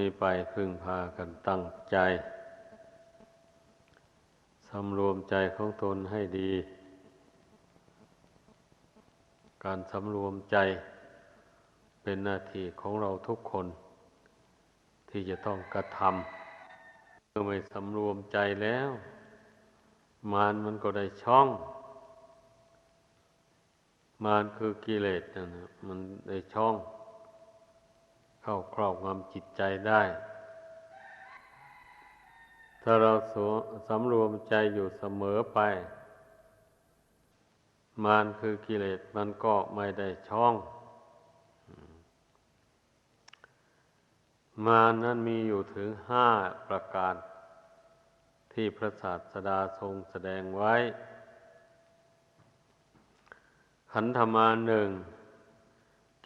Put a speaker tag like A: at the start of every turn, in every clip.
A: นี้ไปพึ่งพากันตั้งใจสำรวมใจของตนให้ดี การสำรวมใจเป็นหน้าที่ของเราทุกคน ที่จะต้องกระทำเมื่อไม่สำรวมใจแล้ว มารมันก็ได้ช่อง มารคือกิเลสนะมันได้ช่อง เข้าครอบงำจิตใจได้ ถ้าเราสำรวมใจอยู่เสมอไป มารคือกิเลสมันก็ไม่ได้ช่อง มารนั้นมีอยู่ถึงห้าประการ ที่พระศาสดาทรงแสดงไว้ ขันธมาหนึ่ง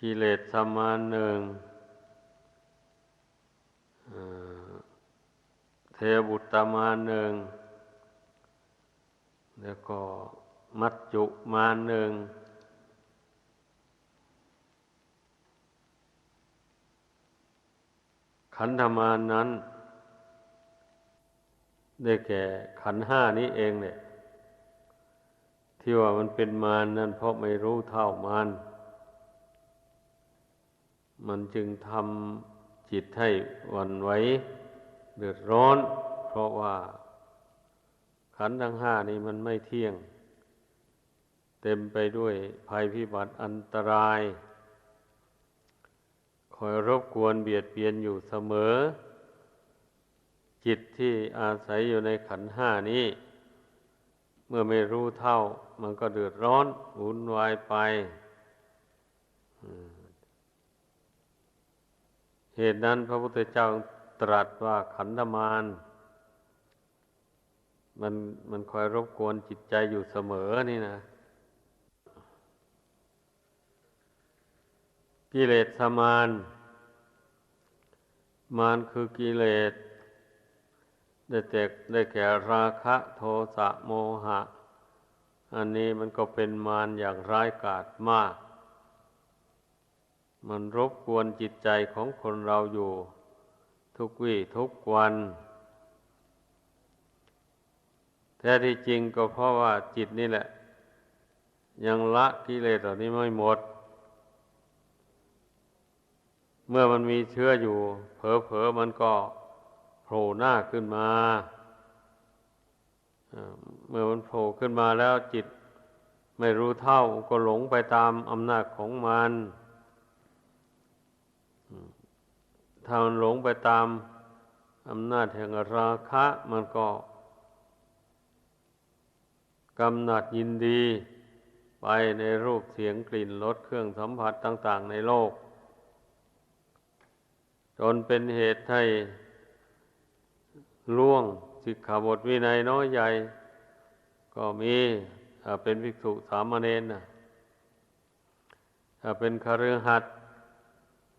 A: กิเลสสมาหนึ่งเท บุตรมาหนึ่ง แล้วก็มัจจุมาหนึ่ง ขันธมานั้น ได้แก่ขันห้านี้เองเนี่ย ที่ว่ามันเป็นมารนั่นเพราะไม่รู้เท่ามารมันจึงทำจิตให้วันไหว เดือดร้อน เพราะว่าขันธ์ทั้งห้านี้มันไม่เที่ยง เต็มไปด้วยภัยพิบัติอันตราย คอยรบกวนเบียดเบียนอยู่เสมอ จิตที่อาศัยอยู่ในขันธ์ห้านี้ เมื่อไม่รู้เท่า มันก็เดือดร้อนวุ่นวายไปเหตุนั้นพระพุทธเจ้า ตรัสว่าขันธมารมันมันคอยรบกวนจิตใจอยู่เสมอนี่นะกิเลสสมานมารคือกิเลสได้แตกได้แก่ราคะโทสะโมหะ อันนี้มันก็เป็นมารอย่างร้ายกาจมาก มันรบกวนจิตใจของคนเราอยู่ ทุกวี่ทุกวัน แท้ที่จริงก็เพราะว่าจิตนี่แหละ ยังละกิเลสเหล่านี้ไม่หมด เมื่อมันมีเชื้ออยู่ เผลอๆมันก็โผล่หน้าขึ้นมาเมื่อมันโผล่ขึ้นมาแล้วจิตไม่รู้เท่าก็หลงไปตามอำนาจของมัน ถ้ามันหลงไปตามอำนาจแห่งราคะมันก็กำหนัดยินดีไปในรูปเสียงกลิ่นรสเครื่องสัมผัสต่าง ๆ ในโลก จนเป็นเหตุให้ล่วงสิกขาบทวินัยน้อยใหญ่ ก็มีถ้าเป็นภิกษุสามเณรนะถ้าเป็นคฤหัสถ์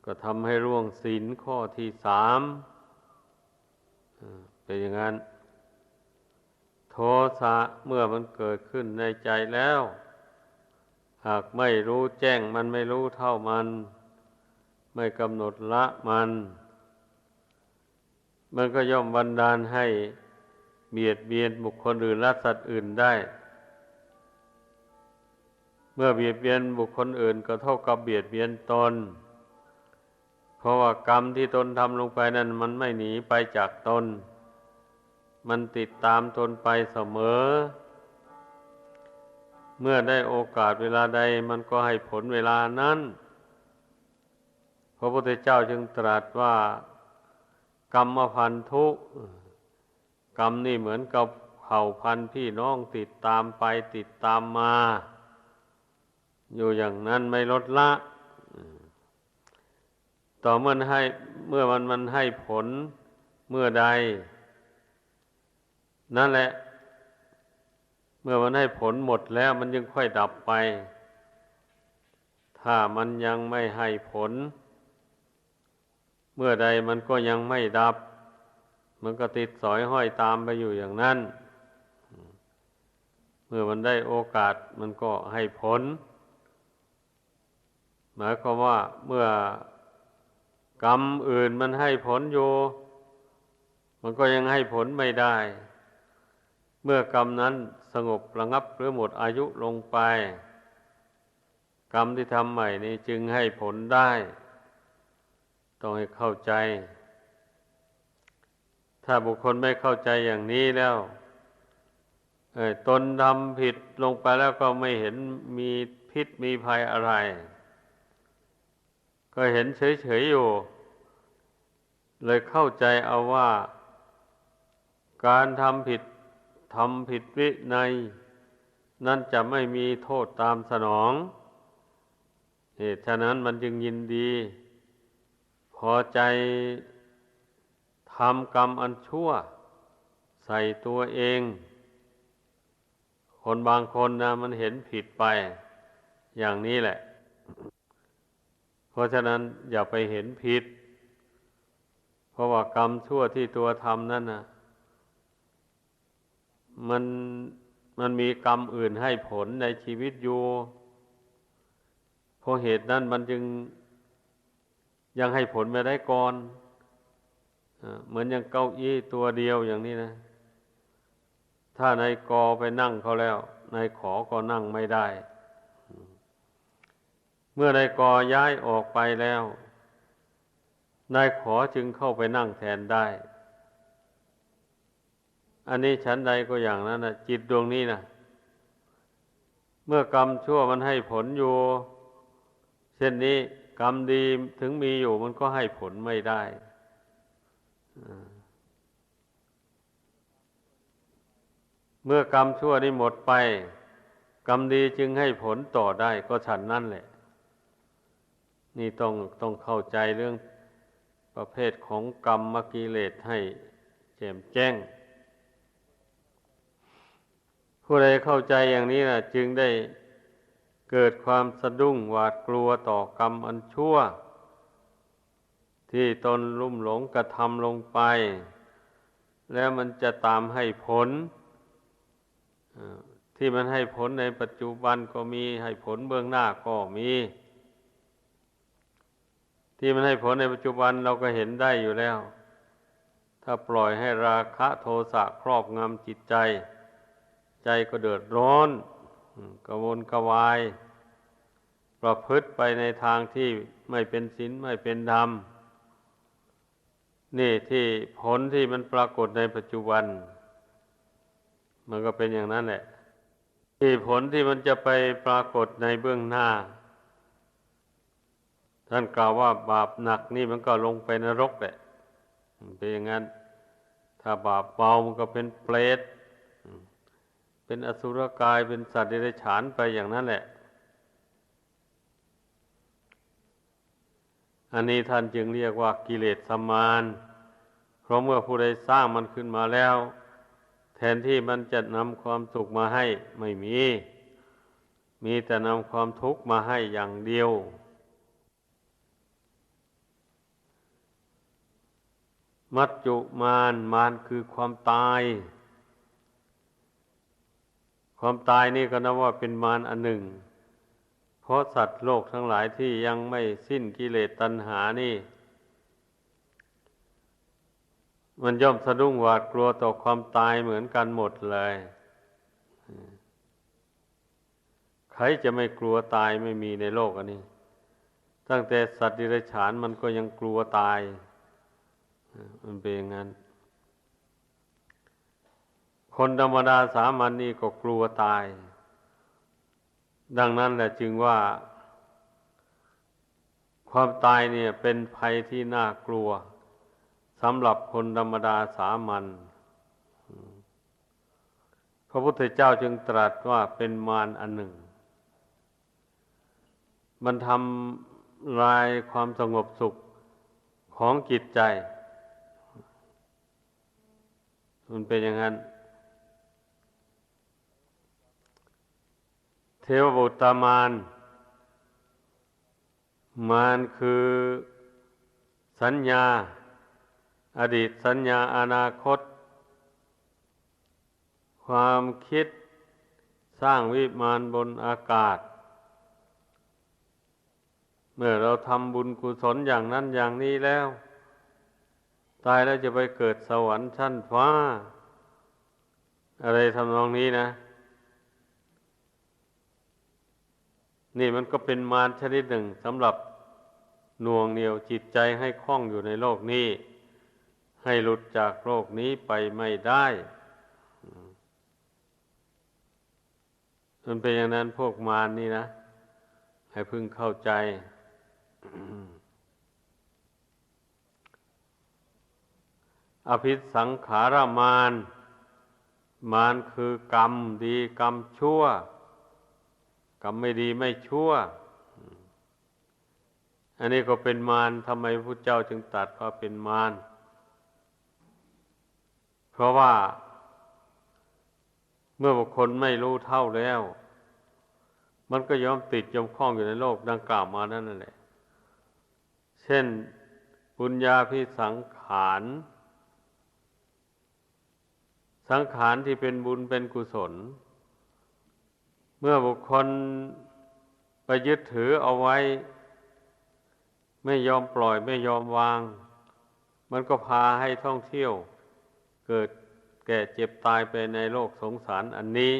A: ก็ทำให้ร่วงศีลข้อที่สามเป็นอย่างนั้น โทสะเมื่อมันเกิดขึ้นในใจแล้ว หากไม่รู้แจ้งมันไม่รู้เท่ามัน ไม่กำหนดละมัน มันก็ย่อมบันดาลให้เบียดเบียนบุคคลอื่นและสัตว์อื่นได้ เมื่อเบียดเบียนบุคคลอื่นก็เท่ากับเบียดเบียนตน ราะว่ากรรมที่ตนทำลงไปนั้นมันไม่หนีไปจากตน มันติดตามตนไปเสมอ เมื่อได้โอกาสเวลาใดมันก็ให้ผลเวลานั้น พระพุทธเจ้าจึงตรัสว่า กรรมพันธุกรรมนี่เหมือนกับเผ่าพันธุ์พี่น้องติดตามไปติดตามมา อยู่อย่างนั้นไม่ลดละ ต่อเมื่อให้เมื่อมันมันให้ผลเมื่อใด นั่นแหละ เมื่อมันให้ผลหมดแล้วมันยังค่อยดับไป ถ้ามันยังไม่ให้ผล เมื่อใดมันก็ยังไม่ดับ มันก็ติดสอยห้อยตามไปอยู่อย่างนั้น เมื่อมันได้โอกาสมันก็ให้ผล หมายความว่าเมื่อ กรรมอื่นมันให้ผลอยู่ มันก็ยังให้ผลไม่ได้ เมื่อกรรมนั้นสงบระงับหรือหมดอายุลงไป กรรมที่ทำใหม่นี้จึงให้ผลได้ ต้องให้เข้าใจ ถ้าบุคคลไม่เข้าใจอย่างนี้แล้วเออตนทำผิดลงไปแล้วก็ไม่เห็นมีพิษมีภัยอะไร ก็เห็นเฉยๆอยู่ เลยเข้าใจเอาว่า การทำผิดทำผิดวินัย นั่นจะไม่มีโทษตามสนองเหตุฉะนั้นมันจึงยินดี พอใจทำกรรมอันชั่ว ใส่ตัวเอง คนบางคนนะมันเห็นผิดไป อย่างนี้แหละ เพราะฉะนั้นอย่าไปเห็นผิด เพราะว่ากรรมชั่วที่ตัวทำนั่นนะมันมันมีกรรมอื่นให้ผลในชีวิตอยู่เพราะเหตุนั้นมันจึงยังให้ผลไม่ได้ก่อนเหมือนอย่างเก้าอี้ตัวเดียวอย่างนี้นะ ถ้านายกอไปนั่งเขาแล้วนายขอก็นั่งไม่ได้ เมื่อนายกอย้ายออกไปแล้ว นายขอจึงเข้าไปนั่งแทนได้ อันนี้ฉันใดก็อย่างนั้นนะจิตดวงนี้นะเมื่อกรรมชั่วมันให้ผลอยู่เช่นนี้กรรมดีถึงมีอยู่มันก็ให้ผลไม่ได้เมื่อกรรมชั่วนี้หมดไป กรรมดีจึงให้ผลต่อได้ก็ฉันนั่นแหละ นี่ต้องต้องเข้าใจเรื่อง ประเภทของกรรมมกิเลสให้แจ่มแจ้ง ผู้ใดเข้าใจอย่างนี้นะจึงได้เกิดความสะดุ้งหวาดกลัวต่อกรรมอันชั่ว ที่ตนลุ่มหลงกระทำลงไป แล้วมันจะตามให้ผลที่มันให้ผลในปัจจุบันก็มีให้ผลเบื้องหน้าก็มี ที่มันให้ผลในปัจจุบันเราก็เห็นได้อยู่แล้ว ถ้าปล่อยให้ราคะโทสะครอบงำจิตใจ ใจก็เดือดร้อนกระวนกระวาย ประพฤติไปในทางที่ไม่เป็นศีลไม่เป็นธรรม นี่ที่ผลที่มันปรากฏในปัจจุบัน มันก็เป็นอย่างนั้นแหละ ที่ผลที่มันจะไปปรากฏในเบื้องหน้า ท่านกล่าวว่าบาปหนักนี่มันก็ลงไปนรกแหละเป็นอย่างนั้น ถ้าบาปเบามันก็เป็นเปรตเป็นอสุรกายเป็นสัตว์เดรัจฉานไปอย่างนั้นแหละ อันนี้ท่านจึงเรียกว่ากิเลสสมาน เพราะเมื่อผู้ใดสร้างมันขึ้นมาแล้ว แทนที่มันจะนำความสุขมาให้ไม่มี มีแต่นำความทุกข์มาให้อย่างเดียว มัจจุมานมานคือความตาย ความตายนี่ก็นับว่าเป็นมารอันหนึ่ง เพราะสัตว์โลกทั้งหลายที่ยังไม่สิ้นกิเลสตัณหานี่ มันย่อมสะดุ้งหวาดกลัวต่อความตายเหมือนกันหมดเลย ใครจะไม่กลัวตายไม่มีในโลกอันนี้ ตั้งแต่สัตว์ดิรัจฉานมันก็ยังกลัวตาย มันเป็นอย่างนั้น คนธรรมดาสามัญนนี่ก็กลัวตาย ดังนั้นแหละจึงว่า ความตายเนี่ยเป็นภัยที่น่ากลัวสำหรับคนธรรมดาสามัญพระพุทธเจ้าจึงตรัสว่าเป็นมารอันหนึ่ง มันทำลายความสงบสุขของจิตใจ มันเป็นอย่างนั้น เทวบุตรมารมารคือสัญญา อดีตสัญญาอนาคต ความคิดสร้างวิมานบนอากาศ เมื่อเราทำบุญกุศลอย่างนั้นอย่างนี้แล้ว ตายแล้วจะไปเกิดสวรรค์ชั้นฟ้า อะไรทำนองนี้นะ นี่มันก็เป็นมารชนิดหนึ่งสำหรับหน่วงเหนียวจิตใจให้คล้องอยู่ในโลกนี้ ให้หลุดจากโลกนี้ไปไม่ได้มันเป็นอย่างนั้นพวกมารนี่นะ ให้พึงเข้าใจ อภิสังขารมารมารคือกรรมดีกรรมชั่ว กรรมไม่ดีไม่ชั่ว อันนี้ก็เป็นมารทำไมพระเจ้าจึงตรัสว่าเป็นมารเพราะว่า เมื่อบุคคลไม่รู้เท่าแล้ว มันก็ยอมติดยอมคล้องอยู่ในโลกดังกล่าวมานั่นแหละ เช่น ปุญญาพิสังขาร สังขารที่เป็นบุญเป็นกุศล เมื่อบุคคลไปยึดถือเอาไว้ ไม่ยอมปล่อยไม่ยอมวาง มันก็พาให้ท่องเที่ยว เกิดแก่เจ็บตายไปในโลกสงสารอันนี้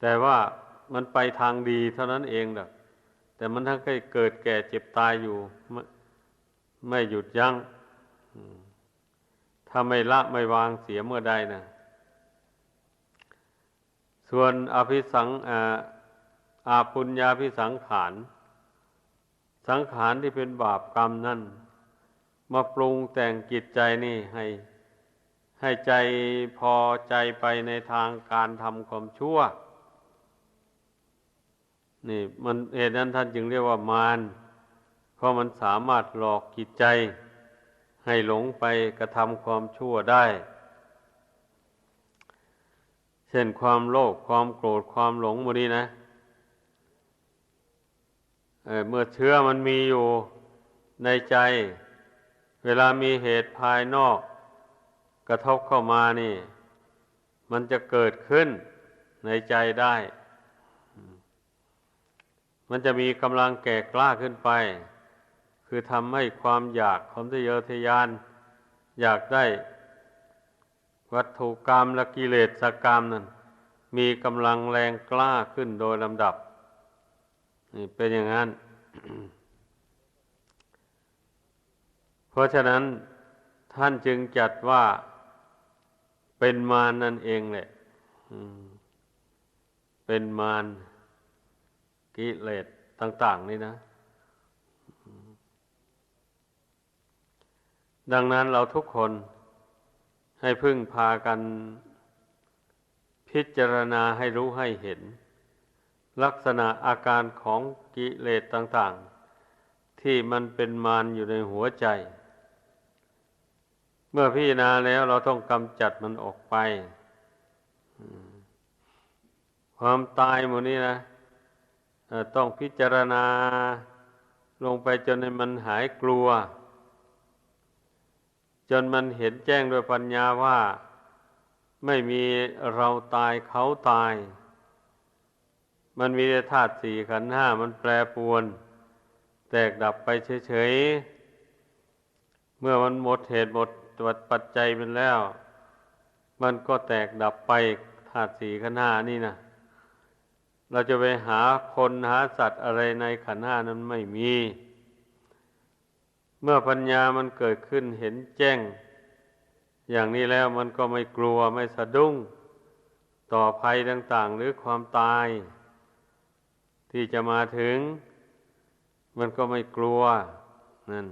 A: แต่ว่ามันไปทางดีเท่านั้นเองดอกแต่มันทั้งเกิดแก่เจ็บตายอยู่ ไม่ไม่หยุดยัง้ง ถ้าไม่ละไม่วางเสียเมื่อใดนะส่วนอภิสังอาอาปุญญาพิสังขารสังขารที่เป็นบาปกรรมนั่น มาปรุงแต่งจิตใจนี่ให้ ให้ใจพอใจไปในทางการทำความชั่ว นี่มันเหตุนั้นท่านจึงเรียกว่ามารเพราะมันสามารถหลอกจิตใจ ให้หลงไปกระทำความชั่วได้ เช่นความโลภความโกรธความหลงโมนี้นะเเมื่อเชื้อมันมีอยู่ในใจ เวลามีเหตุภายนอก กระทบเข้ามานี่ มันจะเกิดขึ้นในใจได้ มันจะมีกำลังแก่กล้าขึ้นไป คือทำให้ความอยากความทะเยอทะยาน อยากได้วัตถุกรรมและกิเลสกรรมนั้นมีกำลังแรงกล้าขึ้นโดยลำดับ นี่เป็นอย่างนั้น เพราะฉะนั้นท่านจึงจัดว่าเป็นมารนั่นเองแหละเป็นมารกิเลสต่าง ๆ นี่นะ ดังนั้นเราทุกคนให้พึ่งพากันพิจารณาให้รู้ให้เห็น ลักษณะอาการของกิเลสต่าง ๆ ที่มันเป็นมารอยู่ในหัวใจ เมื่อพิจารณาแล้วเราต้องกำจัดมันออกไป ความตายหมดนี้นะต้องพิจารณาลงไปจนมันหายกลัว จนมันเห็นแจ้งด้วยปัญญาว่า ไม่มีเราตายเขาตาย มันมีธาตุสี่ขันห้ามันแปรปวน แตกดับไปเฉยๆ เมื่อมันหมดเหตุหมดตัวปัจจัยเป็นแล้ว มันก็แตกดับไปธาตุสี่ขันห้านี่นะเราจะไปหาคนหาสัตว์อะไรในขันห้านั้นไม่มี เมื่อปัญญามันเกิดขึ้นเห็นแจ้ง อย่างนี้แล้วมันก็ไม่กลัวไม่สะดุ้ง ต่อภัยต่างๆ หรือความตาย ที่จะมาถึง มันก็ไม่กลัวนั่น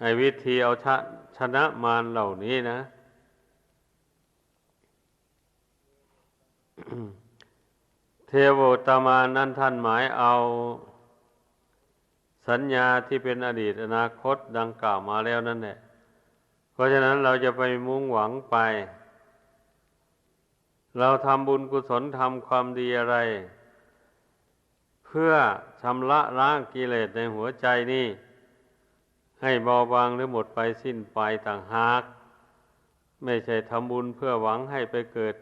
A: ไอ้วิธีเอาชชนะมารเหล่านี้นะ เทวตามานั่นท่านหมายเอา สัญญาที่เป็นอดีตอนาคตดังกล่าวมาแล้วนั่นแหละ เพราะฉะนั้นเราจะไปมุ่งหวังไป เราทำบุญกุศลทำความดีอะไร เพื่อชำระล้างกิเลสในหัวใจนี่ ให้เบาบางหรือหมดไปสิ้นไปต่างหาก ไม่ใช่ทำบุญเพื่อหวังให้ไปเกิด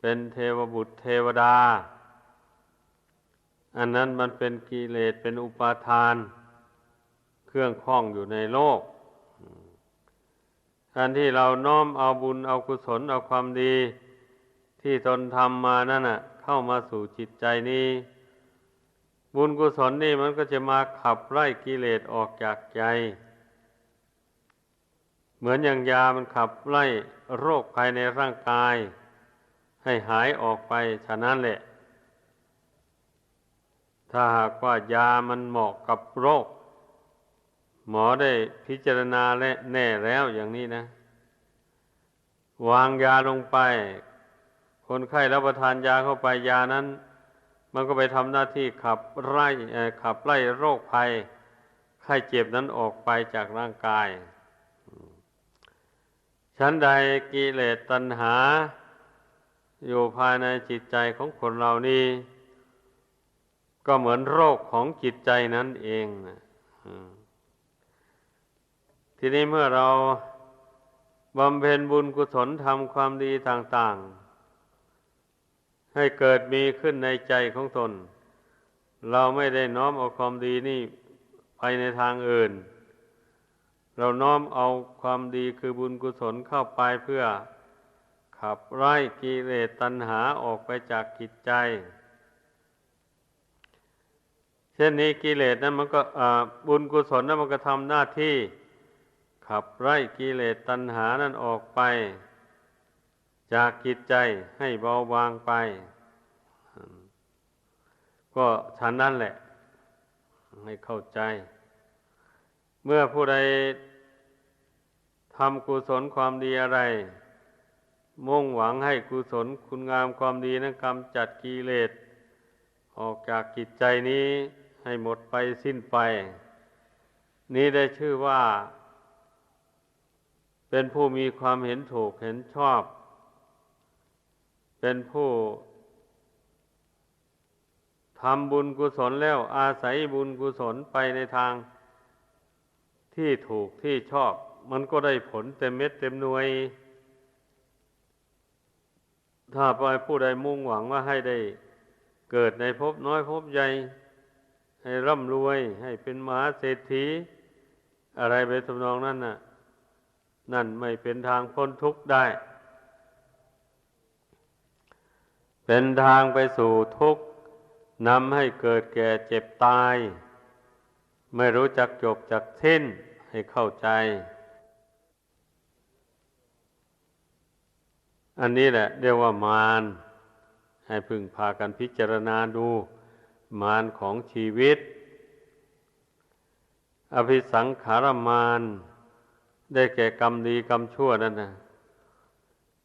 A: เป็นเทวบุตรเทวดา อันนั้นมันเป็นกิเลสเป็นอุปาทาน เครื่องคล้องอยู่ในโลกการที่เราน้อมเอาบุญเอากุศลเอาความดี ที่ตนทำมานั่นน่ะ เข้ามาสู่จิตใจนี้ บุญกุศลนี่มันก็จะมาขับไล่กิเลสออกจากใจ เหมือนอย่างยามันขับไล่โรคภายในร่างกาย ให้หายออกไปฉะนั้นแหละ ถ้าหากว่ายามันเหมาะกับโรค หมอได้พิจารณาและแน่แล้วอย่างนี้นะ วางยาลงไป คนไข้รับประทานยาเข้าไปยานั้น มันก็ไปทำหน้าที่ขับไล่ขับไล่โรคภัย ไข้เจ็บนั้นออกไปจากร่างกายชั้นใดกิเลสตัณหา อยู่ภายในจิตใจของคนเรานี่ ก็เหมือนโรคของจิตใจนั่นเองนะทีนี้เมื่อเราบำเพ็ญบุญกุศลทำความดีต่าง ๆ ให้เกิดมีขึ้นในใจของตน เราไม่ได้น้อมเอาความดีนี่ไปในทางอื่น เราน้อมเอาความดีคือบุญกุศลเข้าไปเพื่อขับไล่กิเลสตัณหาออกไปจากจิตใจ ช่นนี้กิเลสนั้นมันก็บุญกุศลนั้นมันก็ทำหน้าที่ ขับไล่กิเลสตัณหานั้นออกไป จากจิตใจให้เบาบางไป ก็ฉันนั่นแหละ ให้เข้าใจ เมื่อผู้ใดทำกุศลความดีอะไร มุ่งหวังให้กุศลคุณงามความดีนั้นกำจัดกิเลสออกจากจิตใจนี้ ให้หมดไปสิ้นไป นี้ได้ชื่อว่า เป็นผู้มีความเห็นถูกเห็นชอบ เป็นผู้ทำบุญกุศลแล้วอาศัยบุญกุศลไปในทางที่ถูกที่ชอบ มันก็ได้ผลเต็มเม็ดเต็มหน่วย ถ้าไปผู้ใดมุ่งหวังว่าให้ได้เกิดในภพน้อยภพใหญ่ ให้ร่ำรวย ให้เป็นมหาเศรษฐี อะไรไปทำนองนั้นน่ะ นั่นไม่เป็นทางพ้นทุกข์ได้ เป็นทางไปสู่ทุกข์นำให้เกิดแก่เจ็บตาย ไม่รู้จักจบจักสิ้นให้เข้าใจ อันนี้แหละเรียกว่ามารให้พึงพากันพิจารณาดู มารของชีวิต อภิสังขารมารได้แก่กรรมดีกรรมชั่วนั่นนะ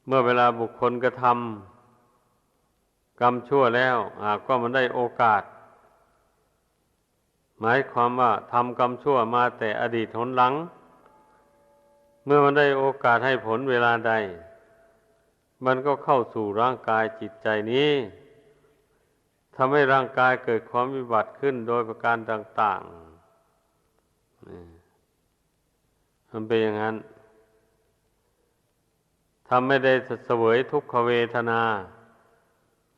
A: เมื่อเวลาบุคคลกระทำกรรมชั่วแล้วหากว่ามันได้โอกาส หมายความว่าทำกรรมชั่วมาแต่อดีตหนหลัง เมื่อมันได้โอกาสให้ผลเวลาใด มันก็เข้าสู่ร่างกายจิตใจนี้ ทำให้ร่างกายเกิดความวิบัติขึ้นโดยประการต่างๆมันเป็นอย่างนั้นทำไม่ได้เสวยทุกขเวทนา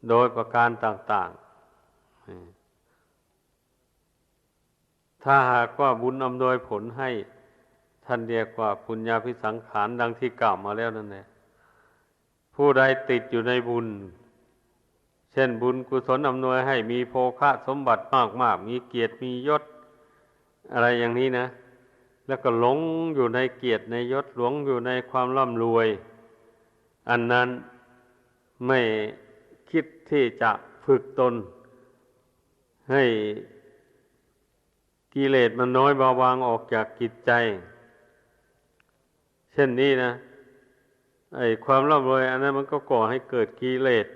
A: โดยประการต่างๆ ถ้าหากว่าบุญอำนวยผลให้ท่านเรียกว่าปุญญาพิสังขารดังที่กล่าวมาแล้วนั่นแหละผู้ใดติดอยู่ในบุญ ช่นบุญกุศลอำนวยให้มีโภคะสมบัติมากมากมีเกียรติมียศ อะไรอย่างนี้นะ แล้วก็หลงอยู่ในเกียรติในยศหลงอยู่ในความร่ำรวย อันนั้นไม่คิดที่จะฝึกตน ให้กิเลสมันน้อยเบาบางออกจากกิจใจ เช่นนี้นะไอ้ความร่ำรวย อันนั้นมันก็ก่อให้เกิดกิเลส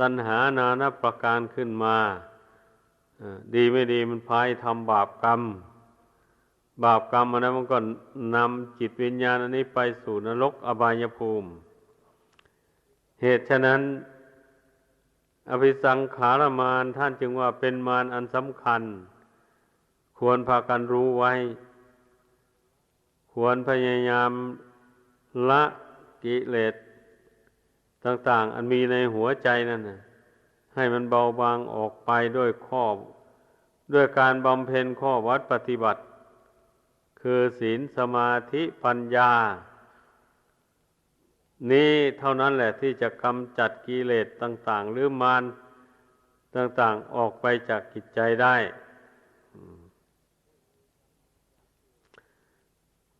A: ตัณหานานาประการขึ้นมาดีไม่ดีมันพายทำบาปกรรม บาปกรรมอันนั้นมันก็นำจิตวิญญาณอันนี้ไปสู่นรกอบายภูมิ เหตุฉะนั้น อภิสังขารมานท่านจึงว่าเป็นมารอันสำคัญ ควรพากันรู้ไว้ ควรพยายามละกิเลส ต่างๆ อันมีในหัวใจนั่นนะให้มันเบาบางออกไปด้วยข้อ ด้วยการบำเพ็ญข้อวัดปฏิบัติ คือศีลสมาธิปัญญา นี้เท่านั้นแหละที่จะกำจัดกิเลสต่าง ๆ หรือมารต่างๆออกไปจากกิจใจได้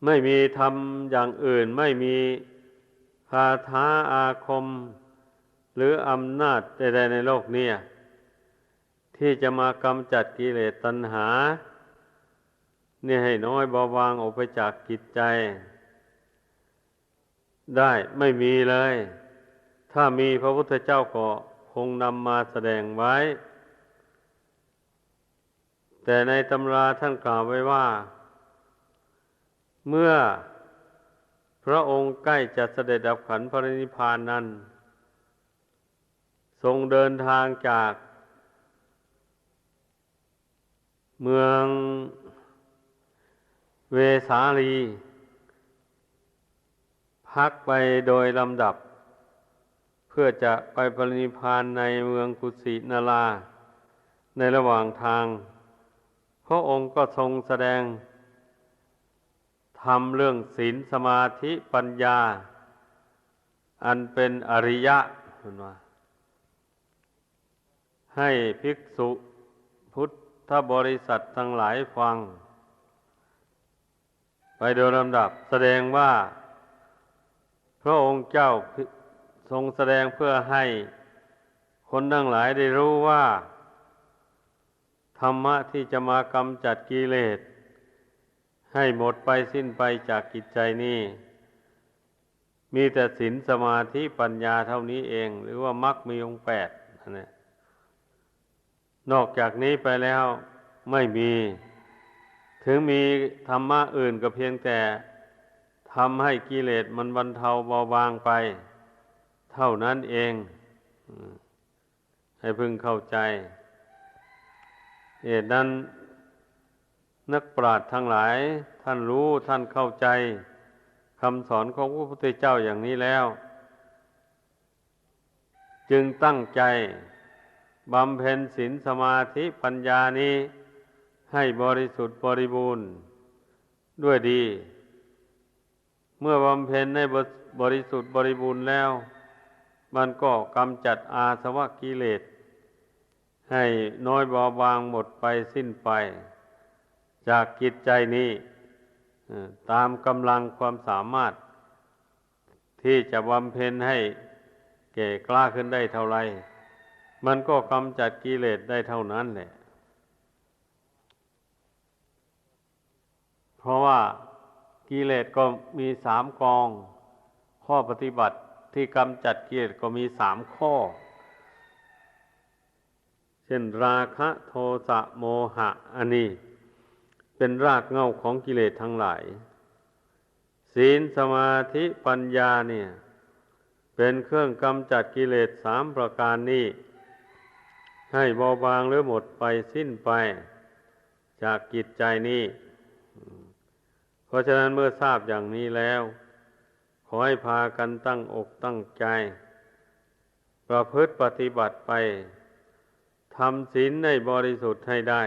A: ไม่มีทำอย่างอื่นไม่มี คาถาอาคม หรืออำนาจใดๆในโลกนี้ที่จะมากำจัดกิเลสตัณหา เนี่ยให้น้อยเบาบางออกไปจากกิจใจ ได้ไม่มีเลย ถ้ามีพระพุทธเจ้าก็คงนำมาแสดงไว้ แต่ในตำราท่านกล่าวไว้ว่า เมื่อ พระองค์ใกล้จะเสด็จดับขันพระนิพพานนั้น ทรงเดินทางจาก เมืองเวสาลี พักไปโดยลำดับ เพื่อจะไปปรินิพพานในเมืองกุสินาราในระหว่างทาง พระองค์ก็ทรงแสดง ทำเรื่องศีลสมาธิปัญญา อันเป็นอริยะคุณว่าให้ภิกษุพุทธบริษัททั้งหลายฟัง ไปโดยลำดับแสดงว่า พระองค์เจ้าทรงแสดงเพื่อให้คนทั้งหลายได้รู้ว่า ธรรมะที่จะมากำจัดกิเลส ให้หมดไปสิ้นไปจากกิจใจนี้ มีแต่ศีลสมาธิปัญญาเท่านี้เอง หรือว่ามรรคมีองค์แปดนั่นแหละนอกจากนี้ไปแล้วไม่มี ถึงมีธรรมะอื่นก็เพียงแต่ทำให้กิเลสมันบรรเทาเบาบางไป เท่านั้นเอง ให้พึงเข้าใจเหตุนั้น นักปราชญ์ทั้งหลาย ท่านรู้ท่านเข้าใจคำสอนของพระพุทธเจ้าอย่างนี้แล้ว จึงตั้งใจบำเพ็ญศีลสมาธิปัญญานี้ให้บริสุทธิ์บริบูรณ์ด้วยดี เมื่อบำเพ็ญในบริสุทธิ์บริบูรณ์แล้ว มันก็กำจัดอาสวะกิเลส ให้น้อยเบาบางหมดไปสิ้นไป จากกิจใจนี้ตามกำลังความสามารถ ที่จะบำเพ็ญให้แก่กล้าขึ้นได้เท่าไร มันก็กำจัดกิเลสได้เท่านั้นแหละ เพราะว่ากิเลสก็มีสามกอง ข้อปฏิบัติที่กำจัดกิเลสก็มีสามข้อ เช่นราคะโทสะโมหะอันนี้ เป็นรากเหง้าของกิเลสทั้งหลาย ศีลสมาธิปัญญาเนี่ย เป็นเครื่องกำจัดกิเลสสามประการนี้ ให้เบาบางหรือหมดไปสิ้นไป จากกิจใจนี้ เพราะฉะนั้นเมื่อทราบอย่างนี้แล้ว ขอให้พากันตั้งอกตั้งใจ ประพฤติปฏิบัติไปทำศีลในบริสุทธิ์ให้ได้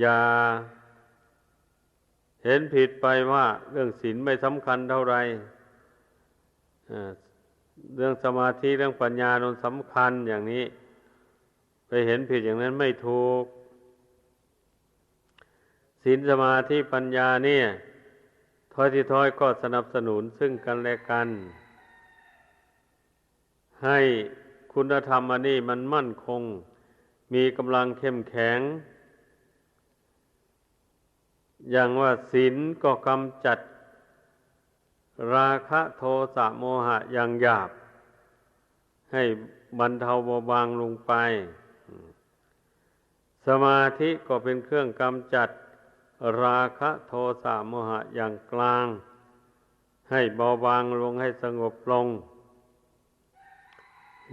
A: อย่า เห็นผิดไปว่าเรื่องศีลไม่สำคัญเท่าไรเรื่องสมาธิเรื่องปัญญานนสำคัญอย่างนี้ ไปเห็นผิดอย่างนั้นไม่ถูกศีลสมาธิปัญญาเนี่ยท้อยที่ท้อยก็สนับสนุนซึ่งกันและกัน ให้คุณธรรมอันนี้มันมั่นคง มีกำลังเข้มแข็ง อย่างว่าศีลก็กำจัด ราคะโทสะโมหะอย่างหยาบ ให้บรรเทาเบาบางลงไป สมาธิก็เป็นเครื่องกำจัด ราคะโทสะโมหะอย่างกลาง ให้เบาบางลงให้สงบลง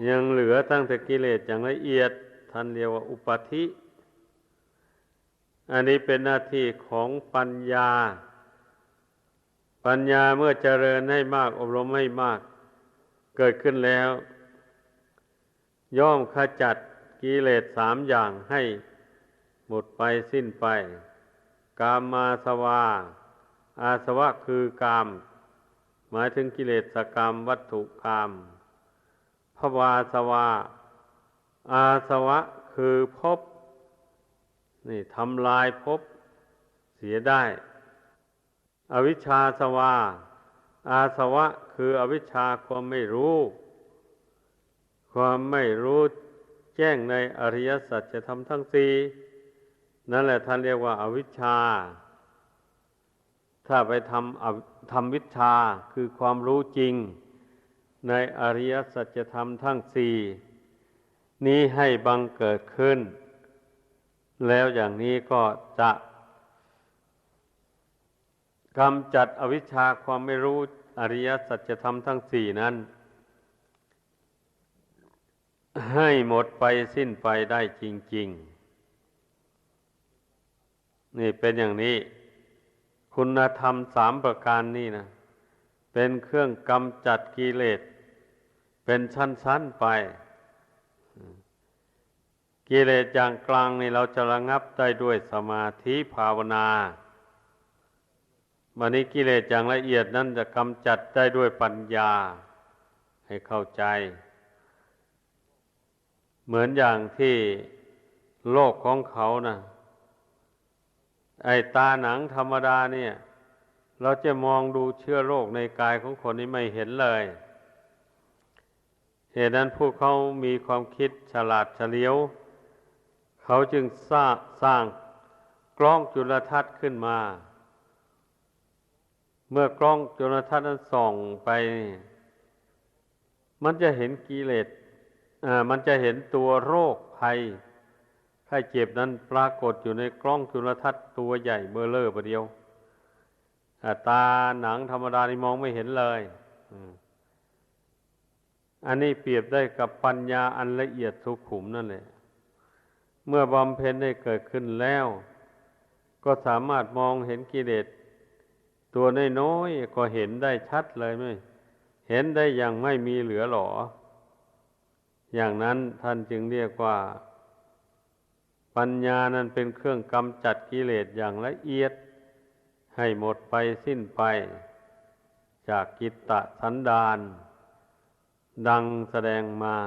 A: ยังเหลือตั้งแต่กิเลสอย่างละเอียด ท่านเรียกว่าอุปธิ อันนี้เป็นหน้าที่ของปัญญา ปัญญาเมื่อเจริญให้มาก อบรมให้มาก เกิดขึ้นแล้ว ย่อมขจัดกิเลสสามอย่างให้หมดไปสิ้นไป กามมาสวา อาสวะคือกาม หมายถึงกิเลสกรรมวัตถุกรรมภวาสวา อาสวะคือภพ นี่ทำลายภพเสียได้ อวิชชาสวา อาสวะคืออวิชชาความไม่รู้ ความไม่รู้แจ้งในอริยสัจจะทำทั้งสี่นั่นแหละท่านเรียกว่าอาวิชชา ถ้าไปทำอวิทำวิชาคือความรู้จริง ในอริยสัจธรรมทั้งสี่นี้ให้บังเกิดขึ้น แล้วอย่างนี้ก็จะกำจัดอวิชชาความไม่รู้อริยสัจธรรมทั้งสี่นั้น ให้หมดไปสิ้นไปได้จริง ๆ นี่เป็นอย่างนี้ คุณธรรมสามประการนี่นะ เป็นเครื่องกำจัดกิเลส เป็นชั้น ๆ ไป กิเลสอย่างกลางนี่เราจะระงับได้ด้วยสมาธิภาวนาวันนี้กิเลสอย่างละเอียดนั้นจะกำจัดได้ด้วยปัญญาให้เข้าใจ เหมือนอย่างที่โลกของเขานะ่ะ ไอ้ตาหนังธรรมดาเนี่ย เราจะมองดูเชื้อโรคในกายของคนนี้ไม่เห็นเลยเหตุนั้นผู้เขามีความคิดฉลาดเฉลียว เขาจึงสร้างสร้างกล้องจุลทรรศน์ขึ้นมา เมื่อกล้องจุลทรรศน์นั้นส่องไป มันจะเห็นกิเลสอ่ามันจะเห็นตัวโรคภัยไข้เจ็บนั้นปรากฏอยู่ในกล้องจุลทรรศน์ตัวใหญ่เบอร์เลอร์ประเดียวตาหนังธรรมดานี่มองไม่เห็นเลยอันนี้เปรียบได้กับปัญญาอันละเอียดสุขุมนั่นแหละ เมื่อบำเพ็ญได้เกิดขึ้นแล้ว ก็สามารถมองเห็นกิเลสตัวน้อยๆก็เห็นได้ชัดเลยไหมเห็นได้อย่างไม่มีเหลือหรอ อย่างนั้นท่านจึงเรียกว่า ปัญญานั้นเป็นเครื่องกำจัดกิเลสอย่างละเอียด ให้หมดไปสิ้นไป จากกิตตะสันดาน ดังแสดงมา